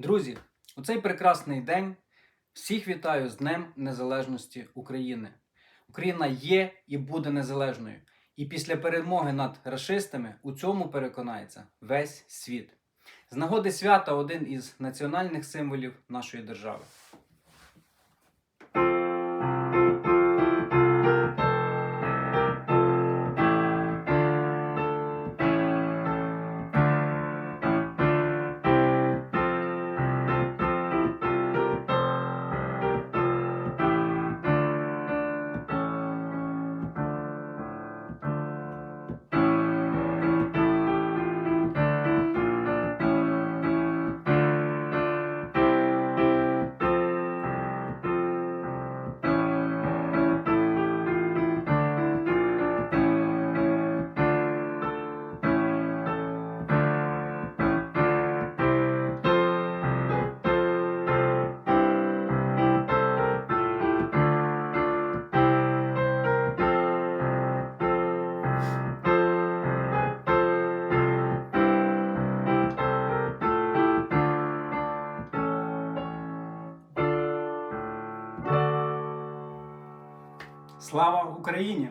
Друзі, у цей прекрасний день всіх вітаю з Днем Незалежності України. Україна є і буде незалежною. І після перемоги над расистами у цьому переконається весь світ. З нагоди свята один із національних символів нашої держави. Слава Україні!